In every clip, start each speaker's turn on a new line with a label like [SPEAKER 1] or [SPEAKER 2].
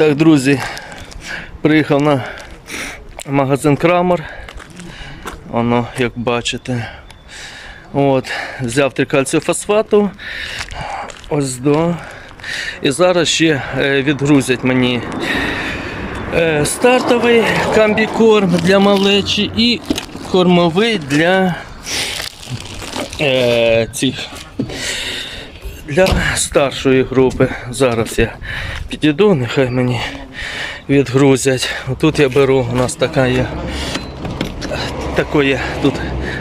[SPEAKER 1] Так, друзі, приїхав на магазин Крамер. Воно, як бачите. От, взяв трикальцію фосфату. Ось до. І зараз ще е, відгрузять мені е, стартовий комбікорм для малечі і кормовий для е, цих для старшої групи. Зараз я підійду, нехай мені відгрузять. Тут я беру, у нас така є такий є тут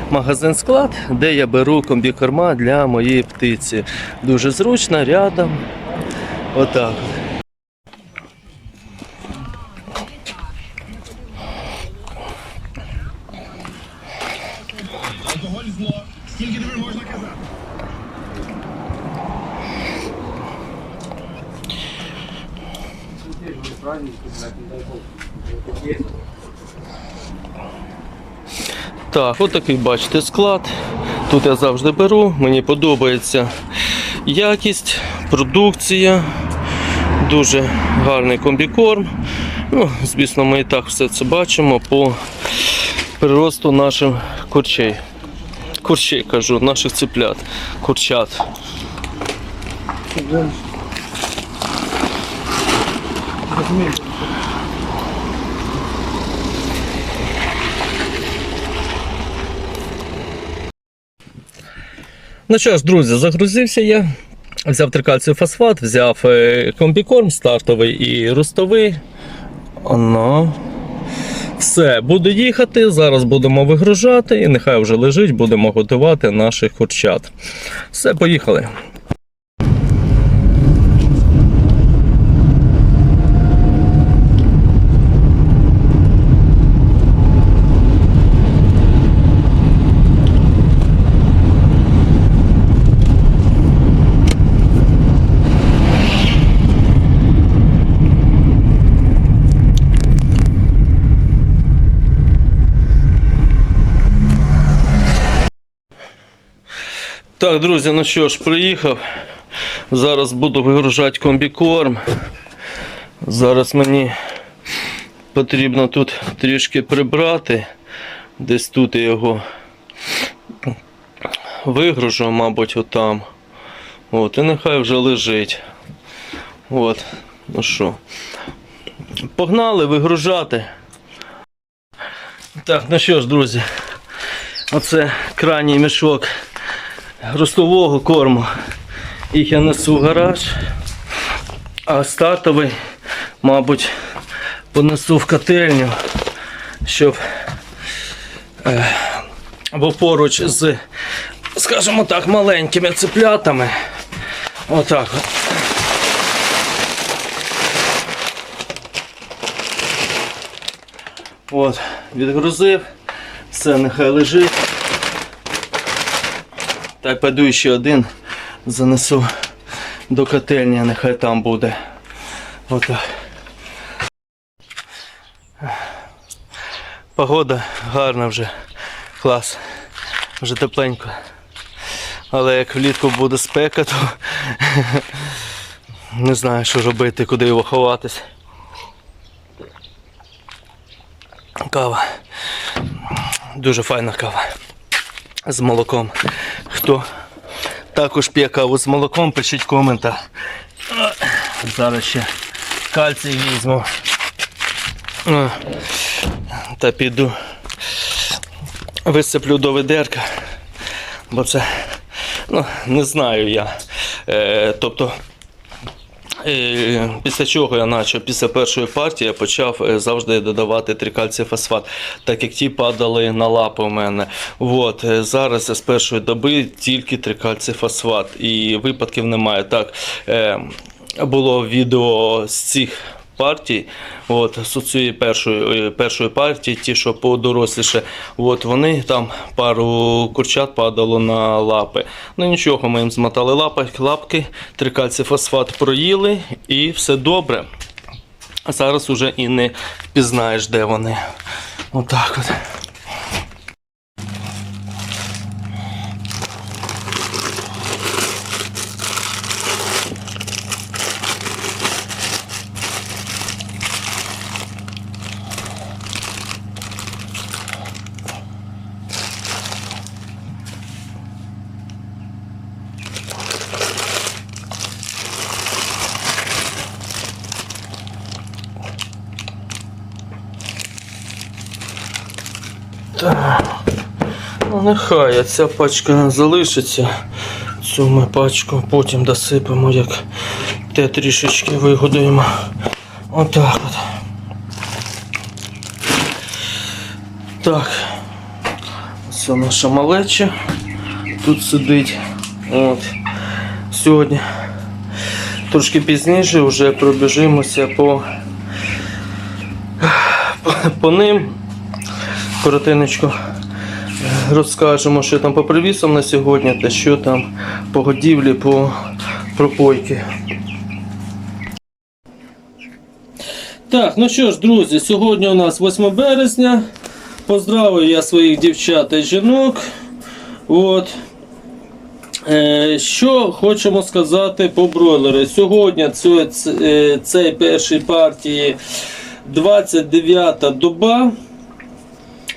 [SPEAKER 1] магазин склад, де я беру комбікорма для моєї птиці. Дуже зручно, рядом. Отак.
[SPEAKER 2] Алкоголь зло. Скільки тобі можна казати?
[SPEAKER 1] Так, от такий бачите склад. Тут я завжди беру. Мені подобається якість, продукція, дуже гарний комбікорм. Ну, звісно, ми і так все це бачимо по приросту наших курчей. Курчей кажу, наших циплят, курчат. Ну що ж, друзі, загрузився я. Взяв трикальцію фосфат, взяв е, комбікорм стартовий і ростовий. Оно. Все, буду їхати. Зараз будемо вигружати і нехай вже лежить, будемо готувати наших курчат. Все, поїхали. Так, друзі, ну що ж, приїхав. Зараз буду вигружати комбікорм. Зараз мені потрібно тут трішки прибрати. Десь тут я його вигружу, мабуть, отам. От, і нехай вже лежить. От, ну що. Погнали вигружати. Так, ну що ж, друзі, оце крайній мішок ростового корму. Їх я несу в гараж, а стартовий, мабуть, понесу в котельню, щоб е, або поруч з, скажімо так, маленькими цеплятами. Отак. от. От, відгрузив, все нехай лежить. Та й піду ще один занесу до котельні, нехай там буде. Отак. Погода гарна вже. Клас. Вже тепленько. Але як влітку буде спека, то не знаю, що робити, куди його ховатись. Кава. Дуже файна кава. З молоком. Хто також п'є каву з молоком, пишіть коментар. Зараз ще кальцій візьму. Та піду. Висиплю до ведерка. Бо це, ну, не знаю я. Е, тобто Після чого я почав, після першої партії я почав е, завжди додавати трикальцій-фосфат, так як ті падали на лапи у мене. От, е, зараз з першої доби тільки трикальцій-фосфат і випадків немає. Так, е, було відео з цих партій, от, з цієї першої, е, першої партії, ті, що подоросліше, от, вони там пару курчат падало на лапи. Ну нічого, ми їм змотали лапи, лапки, трикальці фосфат проїли і все добре. А зараз уже і не впізнаєш, де вони. Отак от. Нехай ця пачка залишиться. Цю ми пачку потім досипемо, як те трішечки вигодуємо. Отак от. Так. Це наша малеча. Тут сидить. От. Сьогодні. Трошки пізніше вже пробіжимося по, по, по ним. Коротенечко е, розкажемо, що там по привісам на сьогодні та що там по годівлі, по пропойки. Так, ну що ж, друзі, сьогодні у нас 8 березня. Поздравив я своїх дівчат та жінок. От. Е, Що хочемо сказати по бройлери. Сьогодні е, цей першій партії 29 доба.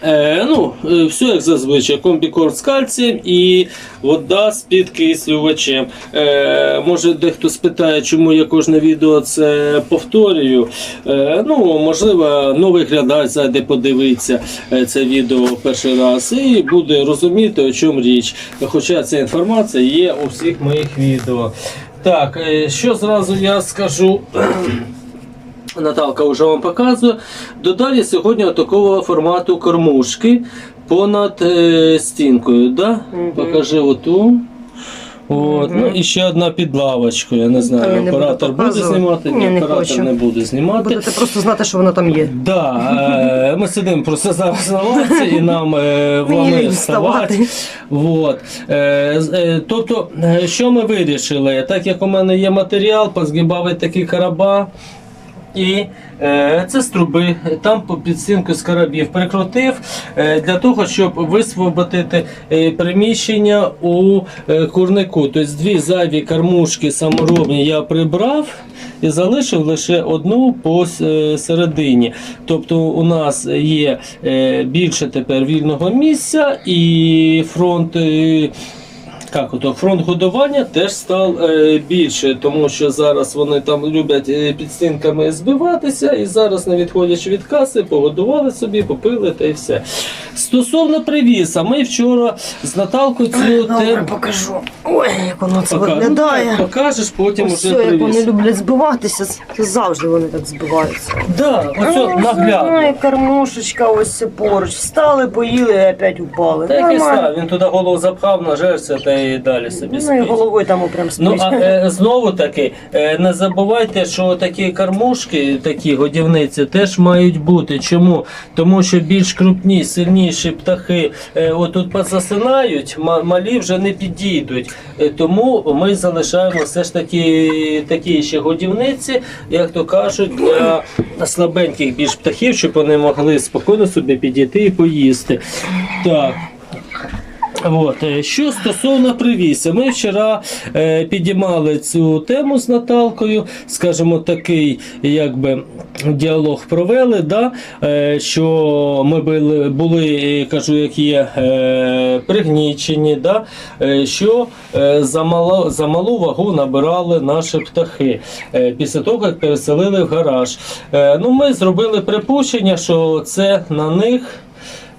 [SPEAKER 1] Е, ну, е, все як зазвичай, комбікорм з кальцієм і вода з підкислювачем. Е, може дехто спитає, чому я кожне відео це повторюю. Е, ну, можливо, новий глядач зайде подивитися е, це відео перший раз і буде розуміти, о чому річ. Хоча ця інформація є у всіх моїх відео. Так, е, що зразу я скажу. Наталка вже вам показує. Додалі сьогодні такого формату кормушки понад е, стінкою. Да? Покажи оту. От. Ну і ще одна під лавочкою. Я не
[SPEAKER 3] Та я
[SPEAKER 1] знаю,
[SPEAKER 3] не
[SPEAKER 1] оператор буде
[SPEAKER 3] показувати.
[SPEAKER 1] знімати,
[SPEAKER 3] Ні, не
[SPEAKER 1] оператор
[SPEAKER 3] хочу.
[SPEAKER 1] не буде знімати.
[SPEAKER 3] Будете просто знати, що воно там є.
[SPEAKER 1] Да, е, ми сидимо просто зараз на лавці і нам е, вони вставати. Вот. Е, е, тобто, е, що ми вирішили? Так як у мене є матеріал, позгибали такі короба. І е, це з труби, там по підстінку з карабів прикрутив е, для того, щоб висвободити е, приміщення у е, курнику. Тобто дві зайві кормушки саморобні я прибрав і залишив лише одну по е. Тобто у нас є е, більше тепер вільного місця і фронт. е, як ото фронт годування теж став е, більше, тому що зараз вони там люблять е, під стінками збиватися, і зараз, не відходячи від каси, погодували собі, попили та й все. Стосовно привіса, ми вчора з Наталкою цю
[SPEAKER 3] Добре,
[SPEAKER 1] тему
[SPEAKER 3] покажу. Ой, як воно це
[SPEAKER 1] Пока-
[SPEAKER 3] виглядає.
[SPEAKER 1] покажеш, потім
[SPEAKER 3] Ось
[SPEAKER 1] уже
[SPEAKER 3] все, як вони
[SPEAKER 1] привіз.
[SPEAKER 3] люблять збиватися, це завжди вони так збиваються.
[SPEAKER 1] Да,
[SPEAKER 3] Ну,
[SPEAKER 1] оце наглядно.
[SPEAKER 3] знаю, кормушечка ось це поруч. Встали, поїли і опять упали.
[SPEAKER 1] Та який
[SPEAKER 3] Нормально.
[SPEAKER 1] став, він туди голову запхав, нажерся та й далі собі
[SPEAKER 3] Ну і
[SPEAKER 1] спить.
[SPEAKER 3] головою там прям спить.
[SPEAKER 1] Ну а е, знову таки, е, не забувайте, що такі кормушки, такі годівниці, теж мають бути. Чому? Тому що більш крупні, сильніші птахи е, отут позасинають, ма- малі вже не підійдуть. Е, тому ми залишаємо все ж таки такі ще годівниці, як то кажуть, для слабеньких більш птахів, щоб вони могли спокійно собі підійти і поїсти. Так. От, е, що стосовно привісся, ми вчора е, підіймали цю тему з Наталкою, скажімо, такий якби діалог провели, да, е, що ми були, були е, кажу, як є е, пригнічені, да, е, що е, за, мало, за малу вагу набирали наші птахи е, після того, як переселили в гараж. Е, ну, ми зробили припущення, що це на них.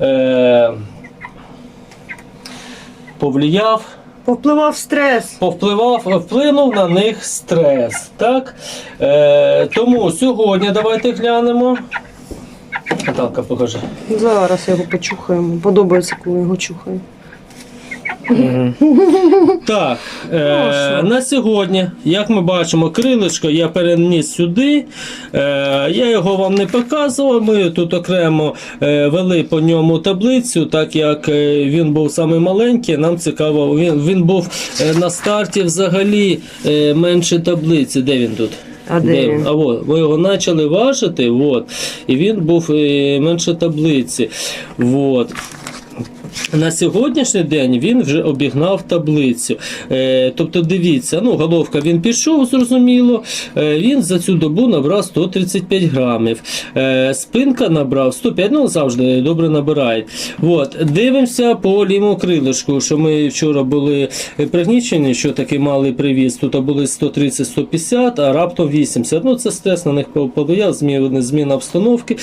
[SPEAKER 1] Е, повлияв,
[SPEAKER 3] Повпливав стрес.
[SPEAKER 1] повпливав, вплинув на них стрес. Так? Е, тому сьогодні давайте глянемо. Наталка, покажи.
[SPEAKER 3] Зараз його почухаємо. Подобається, коли його чухаю.
[SPEAKER 1] Так,
[SPEAKER 3] Ну,
[SPEAKER 1] е, на сьогодні, як ми бачимо, крилишко я переніс сюди. Е, я його вам не показував. Ми тут окремо е, вели по ньому таблицю, так як е, він був самий маленький. Нам цікаво, він, він був е, на старті взагалі е, менше таблиці. Де він тут?
[SPEAKER 3] А де?
[SPEAKER 1] А от, ми його почали важити, от, і він був е, менше таблиці. От. На сьогоднішній день він вже обігнав таблицю. Е, тобто, дивіться, ну, головка він пішов, зрозуміло. Е, він за цю добу набрав 135 грамів. Е, спинка набрав 105, ну завжди добре набирає. От, дивимося по лівому крилишку, що ми вчора були пригнічені, що такий малий привіз. Тут були 130-150, а раптом 80. Ну, це стрес на них повлияв, зміна, обстановки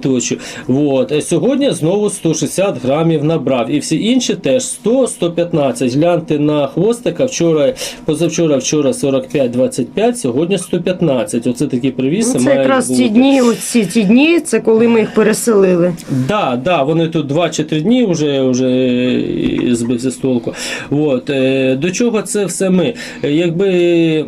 [SPEAKER 1] тощо. От. Сьогодні знову 160 грамів набрав. І всі інші теж 100-115. Гляньте на хвостика. Вчора, позавчора, вчора 45-25, сьогодні 115. Оце такі привіси.
[SPEAKER 3] Ну, це якраз
[SPEAKER 1] бути.
[SPEAKER 3] ті дні, оці ті дні, це коли ми їх переселили.
[SPEAKER 1] Да, да, вони тут 2 чи 3 дні вже, вже збився з толку. От, е, до чого це все ми? Якби.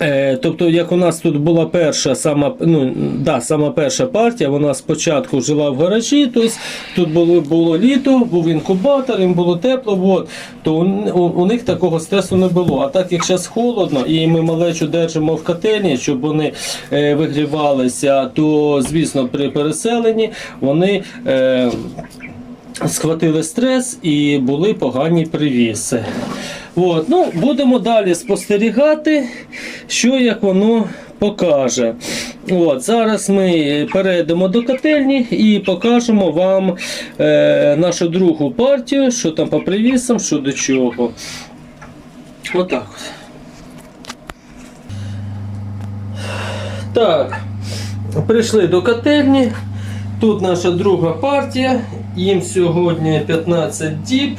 [SPEAKER 1] Е, тобто, як у нас тут була перша сама, ну, да, сама перша партія, вона спочатку жила в гаражі, тобто тут було, було літо, був інкубатор, їм було тепло, от, то у, у, у них такого стресу не було. А так як зараз холодно, і ми малечу держимо в котельні, щоб вони е, вигрівалися, то звісно при переселенні вони. Е, схватили стрес і були погані привіси. От, ну, будемо далі спостерігати, що як воно покаже. От, зараз ми перейдемо до котельні і покажемо вам е, нашу другу партію, що там по привісам, що до чого. Отак от. Так, прийшли до котельні. Тут наша друга партія. Їм сьогодні 15 діб.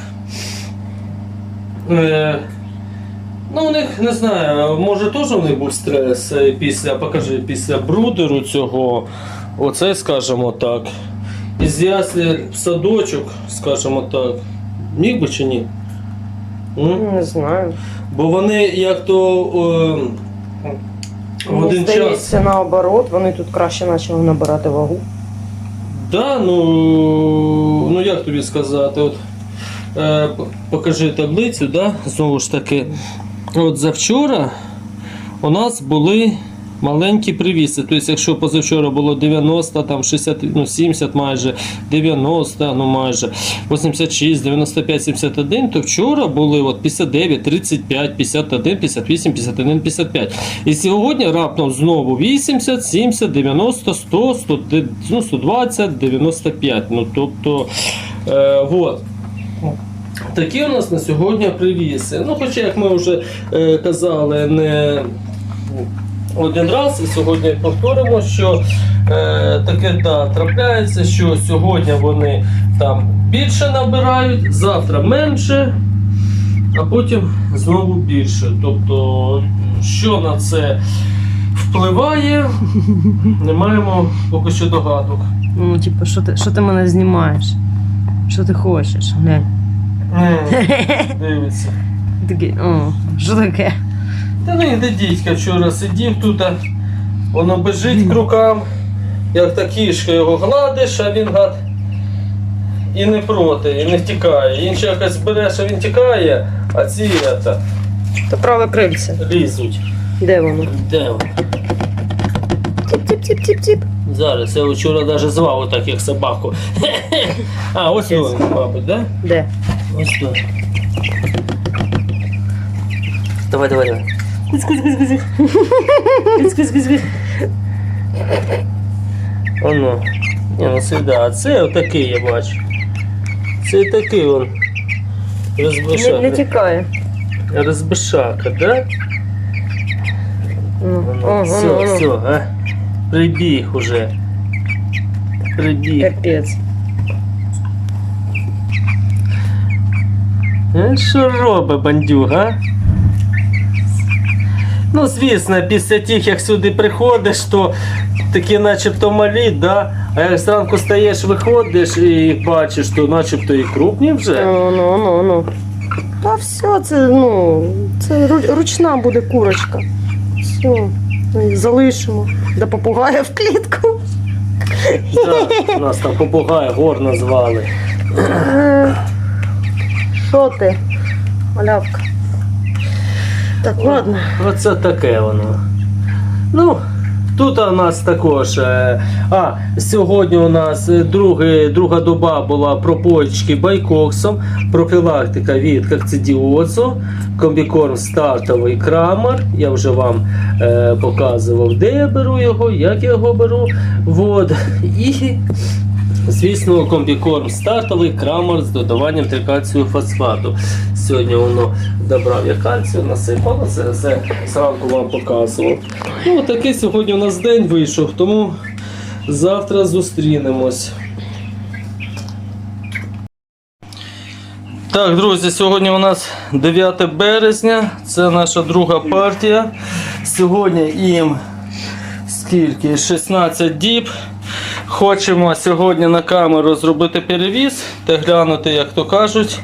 [SPEAKER 1] Е, ну, у них не знаю, може теж у них був стрес е, після, покажи, після брудеру цього. Оце, скажімо так. Із яслі в садочок, скажімо так. Міг би чи ні? М?
[SPEAKER 3] Не знаю.
[SPEAKER 1] Бо вони як то е, в
[SPEAKER 3] Мені
[SPEAKER 1] один час.
[SPEAKER 3] здається, наоборот, вони тут краще почали набирати вагу.
[SPEAKER 1] Да, ну, ну як тобі сказати, от, е, покажи таблицю, да? знову ж таки. От завчора у нас були маленькі привіси. Тобто, якщо позавчора було 90, там 60, ну 70 майже, 90, ну майже 86, 95, 71, то вчора були от 59, 35, 51, 58, 51, 55. І сьогодні раптом знову 80, 70, 90, 100, 100 ну, 120, 95. Ну, тобто, е, вот. Такі у нас на сьогодні привіси. Ну, хоча, як ми вже е, казали, не один раз, і сьогодні повторимо, що е, таке да, трапляється, що сьогодні вони там більше набирають, завтра менше, а потім знову більше. Тобто, що на це впливає, не маємо поки що догадок.
[SPEAKER 3] Ну, типу, що ти, що ти мене знімаєш? Що ти хочеш? Глянь.
[SPEAKER 1] М, Дивиться.
[SPEAKER 3] Такий, о, що таке?
[SPEAKER 1] Та ну де дідька вчора сидів тут, а воно бежить к рукам, як та кішка його гладиш, а він гад і не проти, і не втікає. Інші якось береш, а він тікає, а ці ета,
[SPEAKER 3] То праве крильце.
[SPEAKER 1] лізуть.
[SPEAKER 3] Де воно?
[SPEAKER 1] Де воно?
[SPEAKER 3] Тіп-тіп-тіп-тіп-тіп.
[SPEAKER 1] Зараз, я вчора навіть звав отак, як собаку. А, ось він, мабуть, да?
[SPEAKER 3] Де?
[SPEAKER 1] Ось тут. Давай, давай, давай. Кусь, кусь, кусь, кусь. Кусь, кусь, кусь, кусь. Оно. Ні, ну це да. А це отакий я бачу. Це такий он.
[SPEAKER 3] Не, не
[SPEAKER 1] Розбишака.
[SPEAKER 3] тікає.
[SPEAKER 1] Розбишака, да?
[SPEAKER 3] Ну,
[SPEAKER 1] Воно,
[SPEAKER 3] о,
[SPEAKER 1] все,
[SPEAKER 3] воно, воно.
[SPEAKER 1] все, а? Прибіг уже. Прибіг.
[SPEAKER 3] Капець.
[SPEAKER 1] Е, Що робить бандюга? Ну, звісно, після тих, як сюди приходиш, то такі начебто малі, да? а як зранку стаєш, виходиш і бачиш, то начебто і крупні вже.
[SPEAKER 3] Ну, ну, ну, ну. Та все, це, ну, це ручна буде курочка. Все. Ми їх залишимо. До попугая в клітку.
[SPEAKER 1] Да, нас там попугая гор назвали.
[SPEAKER 3] Що ти? Малявка. Так, ладно.
[SPEAKER 1] Оце таке воно. Ну, Тут у нас також. е, А, сьогодні у нас е, другий, друга доба була пропоїчки байкоксом, профілактика від кокцидіозу, комбікорм стартовий крамер. Я вже вам е, показував, де я беру його, як я його беру. Вот. І Звісно, комбікорм стартовий крамер з додаванням трикальцію фосфату. Сьогодні воно добрав я кальцію, насипало, це все зранку вам показував. Ну, такий сьогодні у нас день вийшов, тому завтра зустрінемось. Так, друзі, сьогодні у нас 9 березня, це наша друга партія. Сьогодні їм скільки? 16 діб. Хочемо сьогодні на камеру зробити перевіз та глянути, як то кажуть,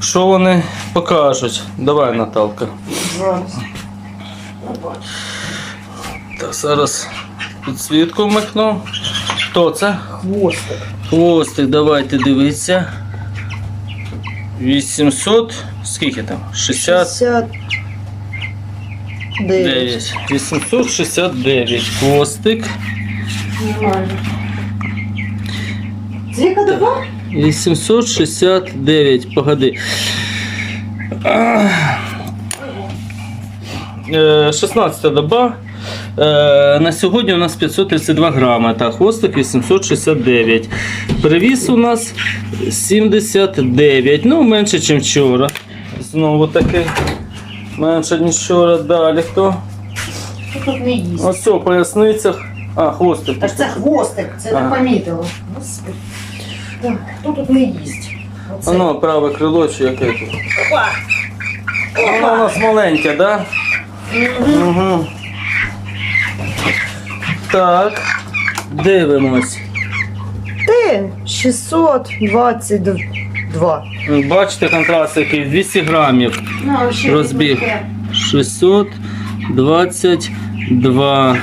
[SPEAKER 1] що вони покажуть. Давай, Наталка.
[SPEAKER 3] Зараз.
[SPEAKER 1] Так, зараз підсвітку вмикну. Хто це?
[SPEAKER 3] Хвостик.
[SPEAKER 1] Хвостик, давайте дивитися. 800. Скільки там? 60.
[SPEAKER 3] 69.
[SPEAKER 1] 869 хвостик.
[SPEAKER 3] Нормально. Це яка доба?
[SPEAKER 1] 869, погоди. А, е, 16 доба. Е, На сьогодні у нас 532 грами, та хвостик 869. Привіз у нас 79, ну менше, ніж вчора. Знову таки менше, ніж вчора. Далі хто?
[SPEAKER 3] Тут не їсть.
[SPEAKER 1] Ось о, поясницях. А, хвостик.
[SPEAKER 3] Та це хвостик, це не помітило. Господи. Так, хто тут не їсть? Оце.
[SPEAKER 1] Воно праве крило чи яке тут?
[SPEAKER 3] Опа!
[SPEAKER 1] Воно у нас маленьке, так? Да? Угу. Так. Дивимось.
[SPEAKER 3] Ти 622.
[SPEAKER 1] Бачите контраст який 200 грамів. Розбіг. 622.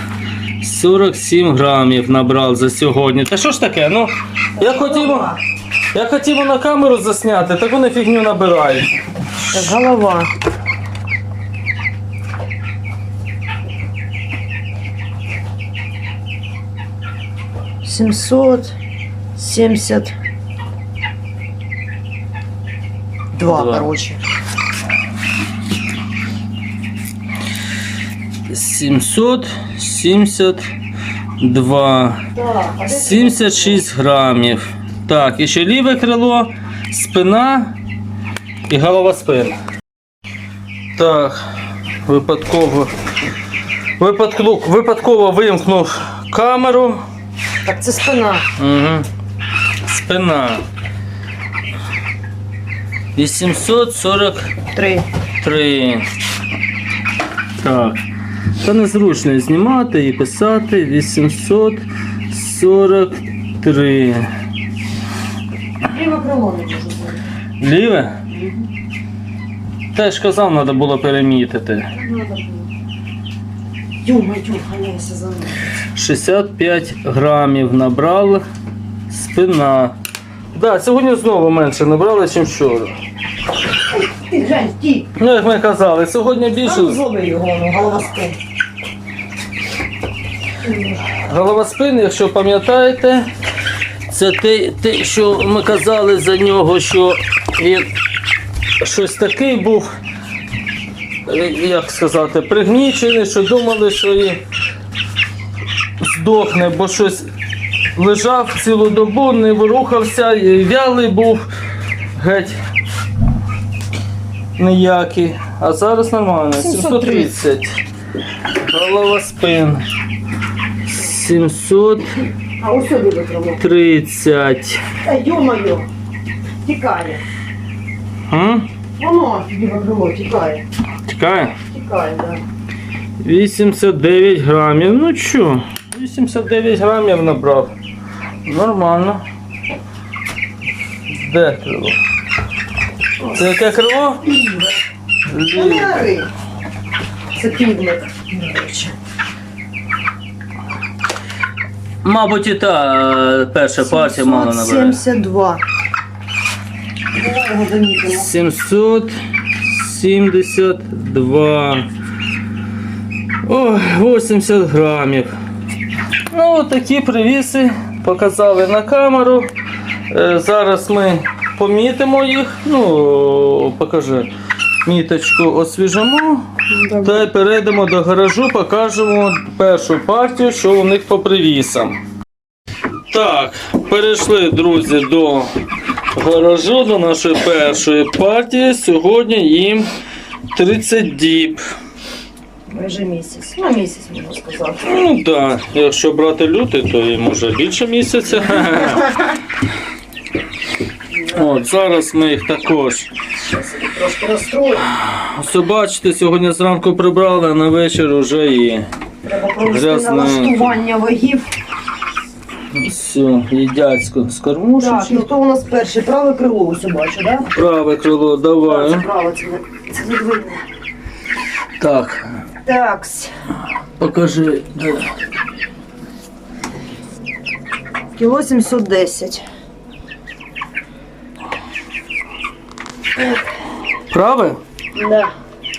[SPEAKER 1] 47 грамів набрав за сьогодні. Та що ж таке? Ну, я хотів, я хотів на камеру засняти, так вони фігню набирають.
[SPEAKER 3] Голова. Семьсот семьдесят два,
[SPEAKER 1] Два.
[SPEAKER 3] короче.
[SPEAKER 1] 772. 76 грамів. Так, і ще ліве крило, спина і голова спин. Так, випадково. Випадково, випадково вимкнув камеру.
[SPEAKER 3] Так, це спина.
[SPEAKER 1] Угу. Спина. 843.
[SPEAKER 3] Три.
[SPEAKER 1] Так. Та незручно і знімати і писати. 843.
[SPEAKER 3] Ліве крило не можу зробити.
[SPEAKER 1] Ліве? Теж казав, треба було перемітити.
[SPEAKER 3] Дюма, дюма, ганяйся за мною.
[SPEAKER 1] 65 грамів набрали. Спина. Да, сьогодні знову менше набрали, ніж вчора.
[SPEAKER 3] Ти глянь, ті.
[SPEAKER 1] Ну, як ми казали, сьогодні більше.
[SPEAKER 3] Там його, ну, голова спин.
[SPEAKER 1] Голова спини, якщо пам'ятаєте, це те, те, що ми казали за нього, що він щось такий був, е, як сказати, пригнічений, що думали, що і здохне, бо щось лежав цілу добу, не ворухався, і вялий був геть ніякий. А зараз нормально, 730. Голова спин. 730.
[SPEAKER 3] А ось сюди. Та ё-моё, тікає. Воно ліве крило тікає.
[SPEAKER 1] Чекай.
[SPEAKER 3] Тікає, да.
[SPEAKER 1] 89 грамів. Ну що, 89 грамів набрав. Нормально. Де крило? Це яке крило? Ліве.
[SPEAKER 3] Це півник. Короче.
[SPEAKER 1] Мабуть, і та е, перша партія мало набирає.
[SPEAKER 3] 772. Давай його замітимо.
[SPEAKER 1] 772. Ой, 80 грамів. Ну, такі привіси показали на камеру. Е, Зараз ми помітимо їх. Ну, покажи. Міточку освіжимо. Та й перейдемо до гаражу, покажемо першу партію, що у них по привісам. Так, перейшли, друзі, до гаражу, до нашої першої партії. Сьогодні їм 30 діб.
[SPEAKER 3] Майже місяць. Ну, місяць можна сказати.
[SPEAKER 1] Ну так, якщо брати лютий, то і може більше місяця. От, зараз ми їх також. Ось бачите, сьогодні зранку прибрали, а на вечір вже і
[SPEAKER 3] Треба налаштування вагів.
[SPEAKER 1] все, їдять з
[SPEAKER 3] Так, ну хто у нас перший? Праве крило ось бачу, так?
[SPEAKER 1] Праве крило, давай.
[SPEAKER 3] Праве, це не, це не видно.
[SPEAKER 1] Так,
[SPEAKER 3] Так,
[SPEAKER 1] покажи.
[SPEAKER 3] кіло 710.
[SPEAKER 1] Праве?
[SPEAKER 3] Да.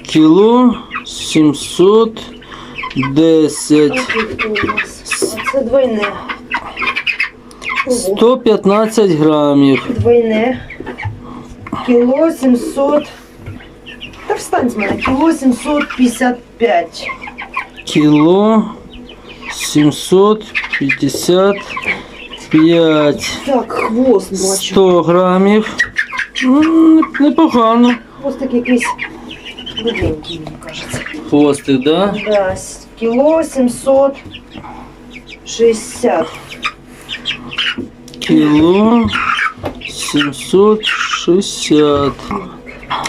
[SPEAKER 1] Кіло 710.
[SPEAKER 3] Це двойне. Ого.
[SPEAKER 1] 115 грамів.
[SPEAKER 3] Двойне. Кіло 700. Та встань з мене. Кіло 755.
[SPEAKER 1] Кіло 755.
[SPEAKER 3] Так, хвост бачу.
[SPEAKER 1] 100 грамів. Ну, непогано.
[SPEAKER 3] Хвостик якийсь виденький, мені кажеться.
[SPEAKER 1] Хвостик, да?
[SPEAKER 3] Да, с- кіло 760.
[SPEAKER 1] Кіло 760.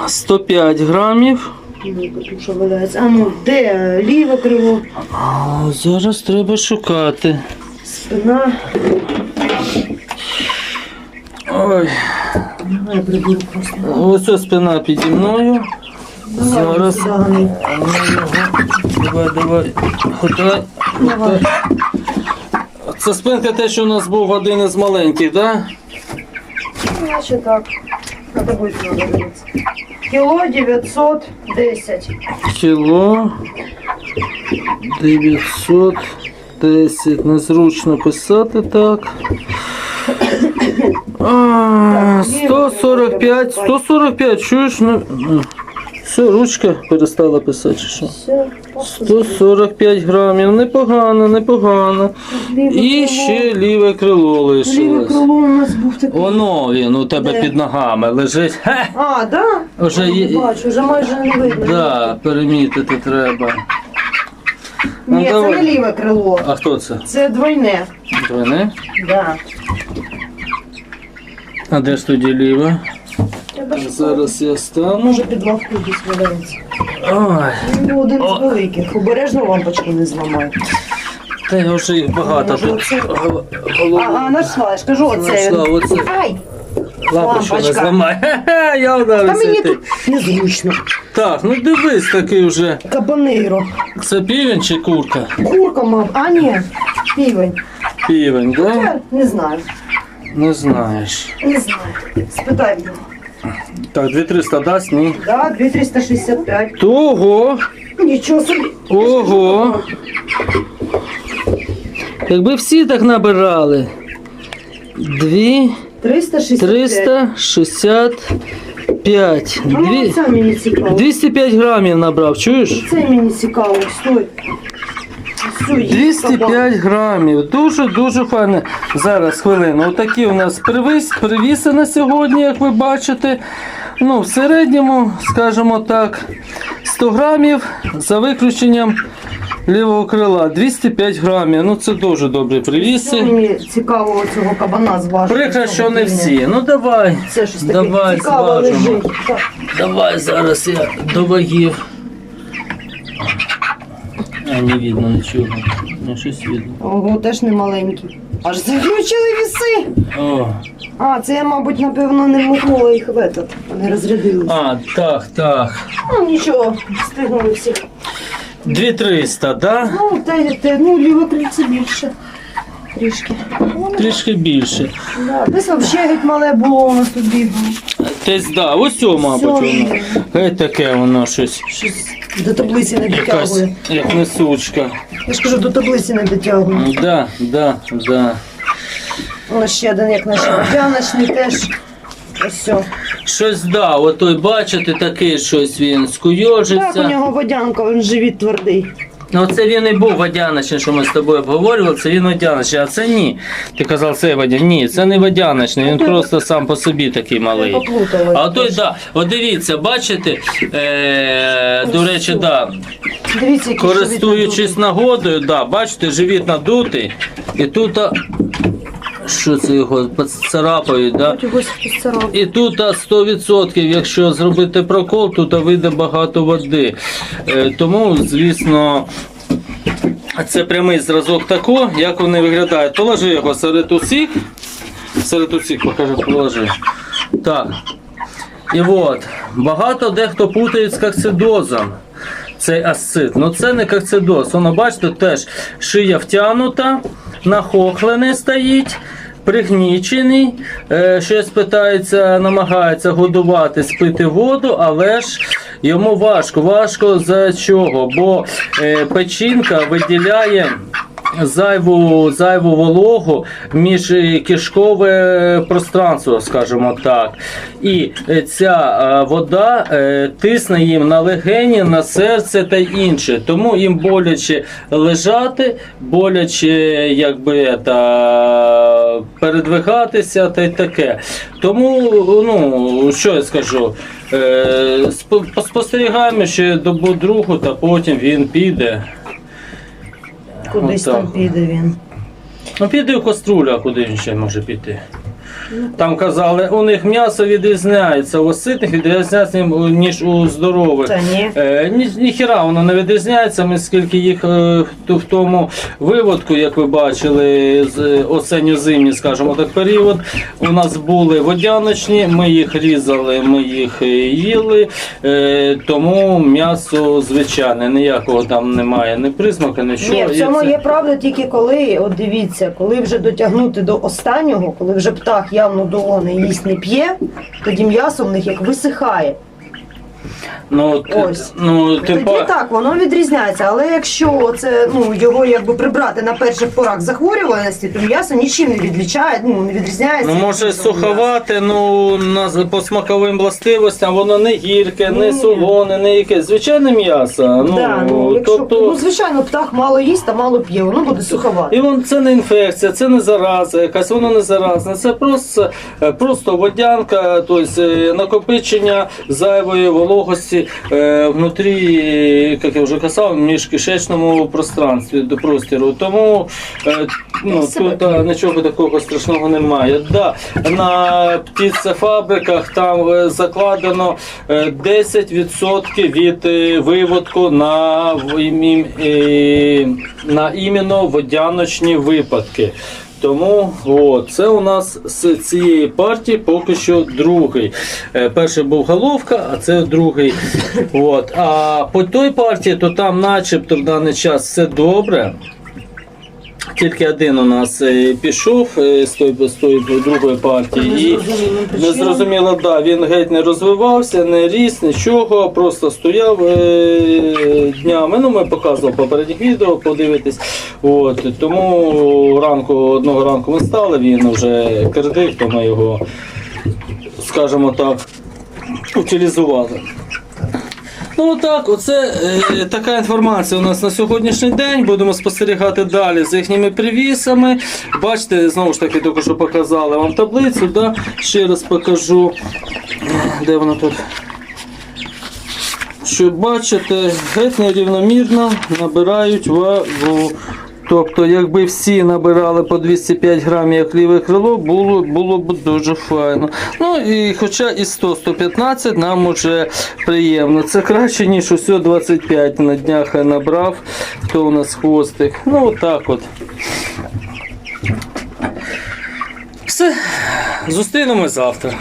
[SPEAKER 1] 105 грамів.
[SPEAKER 3] Катюша валяється. А ну, де ліве крило,
[SPEAKER 1] А, зараз треба шукати.
[SPEAKER 3] спина.
[SPEAKER 1] Ой,
[SPEAKER 3] Давай я просто.
[SPEAKER 1] ось спина піді мною. Зараз.
[SPEAKER 3] Гани.
[SPEAKER 1] А ну його. Давай, давай. Хотай.
[SPEAKER 3] Давай.
[SPEAKER 1] Це спинка те, що у нас був один із маленьких, так? Да?
[SPEAKER 3] Наче так. А то буде дивитися. Кіло 910.
[SPEAKER 1] Кіло 910. Незручно писати так. А, 145. 145, чуєш? Ну, ну. Все, ручка перестала писати, чи що? 145 грамів. Непогано, непогано. І ще ліве крило
[SPEAKER 3] Ліве
[SPEAKER 1] лишилось.
[SPEAKER 3] крило у нас був такий.
[SPEAKER 1] Воно він у тебе
[SPEAKER 3] Де?
[SPEAKER 1] під ногами лежить. Хе!
[SPEAKER 3] А, да?
[SPEAKER 1] Вже є.
[SPEAKER 3] Бачу, вже майже не видно.
[SPEAKER 1] Да, перемітити треба. Ну,
[SPEAKER 3] Ні, це
[SPEAKER 1] давай.
[SPEAKER 3] не ліве крило.
[SPEAKER 1] А хто це?
[SPEAKER 3] Це двойне.
[SPEAKER 1] Двойне?
[SPEAKER 3] Да.
[SPEAKER 1] А де ж тоді?
[SPEAKER 3] Треба ж
[SPEAKER 1] Зараз я стану.
[SPEAKER 3] Може під лавкою десь валяється.
[SPEAKER 1] Ой,
[SPEAKER 3] Він один з великих. Обережно лампочку не зламай.
[SPEAKER 1] та я вже їх багато
[SPEAKER 3] Може,
[SPEAKER 1] тут.
[SPEAKER 3] оце?
[SPEAKER 1] гол-
[SPEAKER 3] А,
[SPEAKER 1] голову
[SPEAKER 3] а я ж кажу, оце.
[SPEAKER 1] знайшла, оце.
[SPEAKER 3] Ай!
[SPEAKER 1] Лампочку не
[SPEAKER 3] лампочка.
[SPEAKER 1] зламай. Хе-хе, я
[SPEAKER 3] Та мені тут незручно.
[SPEAKER 1] Так, ну дивись такий вже.
[SPEAKER 3] Кабанейро.
[SPEAKER 1] Це півень чи курка?
[SPEAKER 3] Курка, мав. А, ні. Півень.
[SPEAKER 1] Півень, да?
[SPEAKER 3] Я не знаю.
[SPEAKER 1] Не знаєш.
[SPEAKER 3] Не знаю. Спитай в нього.
[SPEAKER 1] Так, 2300 дасть, ні.
[SPEAKER 3] Да, 2365.
[SPEAKER 1] Того.
[SPEAKER 3] Нічого собі.
[SPEAKER 1] Ого. Якби всі так набирали. Дві
[SPEAKER 3] 365.
[SPEAKER 1] 365.
[SPEAKER 3] А ну,
[SPEAKER 1] Дві...
[SPEAKER 3] це мені цікаво.
[SPEAKER 1] 205 грамів набрав, чуєш?
[SPEAKER 3] Це мені цікаво. Стой. Все, є
[SPEAKER 1] 205 грамів. Дуже-дуже файне. Зараз хвилину. Отакі у нас привіс, привіси на сьогодні, як ви бачите. Ну, в середньому, скажімо так, 100 грамів за виключенням лівого крила. 205 грамів. Ну це дуже добрі
[SPEAKER 3] Що
[SPEAKER 1] привіси.
[SPEAKER 3] мені цікаво цього кабана зважити?
[SPEAKER 1] Прикро, що не всі. Ну давай.
[SPEAKER 3] Це щось таке
[SPEAKER 1] Давай
[SPEAKER 3] цікаво
[SPEAKER 1] зважимо.
[SPEAKER 3] лежить.
[SPEAKER 1] Давай зараз я до вагів. А, не видно нічого. Ну, щось видно.
[SPEAKER 3] Ого, теж не маленький. Аж заключили віси.
[SPEAKER 1] О.
[SPEAKER 3] А, це я, мабуть, напевно, не вмикнула їх в этот. Вони розрядилися.
[SPEAKER 1] А, так, так.
[SPEAKER 3] Ну нічого, встигнули всіх.
[SPEAKER 1] 2300, да?
[SPEAKER 3] Ну, те, те, ну, ліве крильце більше. Трішки.
[SPEAKER 1] Трішки більше.
[SPEAKER 3] Да. Десь взагалі геть мале було у нас тут бігало.
[SPEAKER 1] Десь, да, ось цього, мабуть,
[SPEAKER 3] Всьо,
[SPEAKER 1] воно. Геть таке воно щось.
[SPEAKER 3] Щось До таблиці не
[SPEAKER 1] Якась
[SPEAKER 3] дотягує.
[SPEAKER 1] як несучка.
[SPEAKER 3] Я ж кажу, до таблиці не дотягує.
[SPEAKER 1] Да, да, да.
[SPEAKER 3] Ну, ще один, як наш водяночний теж. Ось все.
[SPEAKER 1] Щось да, отой бачите, такий щось він
[SPEAKER 3] Так, у нього водянка, він живіт твердий.
[SPEAKER 1] Ну це він і був водяночний, що ми з тобою обговорювали, це він водяночний, а це ні. Ти казав, це водяночний. Ні, це не водяночний, він просто сам по собі такий малий. А той, да, от дивіться, бачите, е, до речі, да, користуючись нагодою, да, бачите, живіт надутий, і тут, що це його, поцарапають, да? І тут а, 100%, якщо зробити прокол, тут вийде багато води. Е, тому, звісно, це прямий зразок такого, як вони виглядають. Положи його серед усіх. Серед усіх покажи, положи. Так. І от, багато дехто путає з коксидозом. Цей асцит. Ну це не коксидоз. Воно, бачите, теж шия втягнута, нахохлений стоїть. Пригнічений, е, щось питається, намагається годувати, спити воду, але ж йому важко. Важко за чого? Бо е, печінка виділяє зайву, зайву вологу між е, кишкове пространство, скажімо так. І е, ця е, вода е, тисне їм на легені, на серце та інше. Тому їм боляче лежати, боляче якби та, передвигатися та й таке. Тому, ну, що я скажу, е, спо- ще добу другу, та потім він піде.
[SPEAKER 3] Кудись
[SPEAKER 1] Отак.
[SPEAKER 3] там піде він.
[SPEAKER 1] Ну, піде в каструлю, а куди він ще може піти? Там казали, у них м'ясо відрізняється, у ситних відрізняється, ніж у здорових.
[SPEAKER 3] Та ні.
[SPEAKER 1] Е, ні, ніхіра воно не відрізняється, ми скільки їх е, в тому виводку, як ви бачили, з е, осенньо-зимній, скажімо так, період. У нас були водяночні, ми їх різали, ми їх е, їли, е, тому м'ясо звичайне, ніякого там немає, ні присмака, нічого.
[SPEAKER 3] Ні, в цьому
[SPEAKER 1] це-
[SPEAKER 3] є правда тільки коли, от дивіться, коли вже дотягнути до останнього, коли вже птах явно долони ліс не п'є, тоді м'ясо в них як висихає.
[SPEAKER 1] Ну, т-
[SPEAKER 3] Ось.
[SPEAKER 1] ну,
[SPEAKER 3] Тоді так, воно відрізняється. Але якщо це ну його якби прибрати на перших порах захворюваності, то м'ясо нічим не відлічає, ну не відрізняється.
[SPEAKER 1] Ну,
[SPEAKER 3] від
[SPEAKER 1] може
[SPEAKER 3] іншого м'яса.
[SPEAKER 1] суховате, ну на, по смаковим властивостям воно не гірке, не
[SPEAKER 3] Ні.
[SPEAKER 1] солоне, не якесь. Звичайне м'ясо. Ну,
[SPEAKER 3] да, ну, якщо,
[SPEAKER 1] тобто,
[SPEAKER 3] ну, звичайно, птах мало їсть, а мало п'є, воно буде суховато.
[SPEAKER 1] і вон, це не інфекція, це не зараза, якась воно не заразне. Це просто, е, просто водянка, тобто е, накопичення зайвої вологості е, внутрі, як я вже казав, в міжкишечному пространстві до простіру. Тому е, ну, тут е, нічого такого страшного немає. Да, на птицефабриках там закладено е, 10% від виводку на, на іменно водяночні випадки. Тому от, це у нас з цієї партії поки що другий. Е, перший був головка, а це другий. От. А по той партії, то там начебто в даний час все добре. Тільки один у нас е, пішов е, з тої, з тої другої партії. І
[SPEAKER 3] Незрозумілим
[SPEAKER 1] не зрозуміло, да, він геть не розвивався, не ріс, нічого, просто стояв е, днями. Ну, ми показували попередніх відео, подивитись. От, тому ранку, одного ранку ми стали, він вже кредит, то ми його, скажімо так, утилізували. Ну так, оце е, така інформація у нас на сьогоднішній день. Будемо спостерігати далі за їхніми привісами. Бачите, знову ж таки, тільки що показали вам таблицю. Да? Ще раз покажу, де вона тут. Що бачите, геть нерівномірно набирають вагу. Тобто, якби всі набирали по 205 грамів як ліве крило, було, було б дуже файно. Ну і хоча і 100-115 нам уже приємно. Це краще, ніж усього 25 на днях я набрав. Хто у нас хвостик? Ну отак от. Все. Зустрінемось завтра.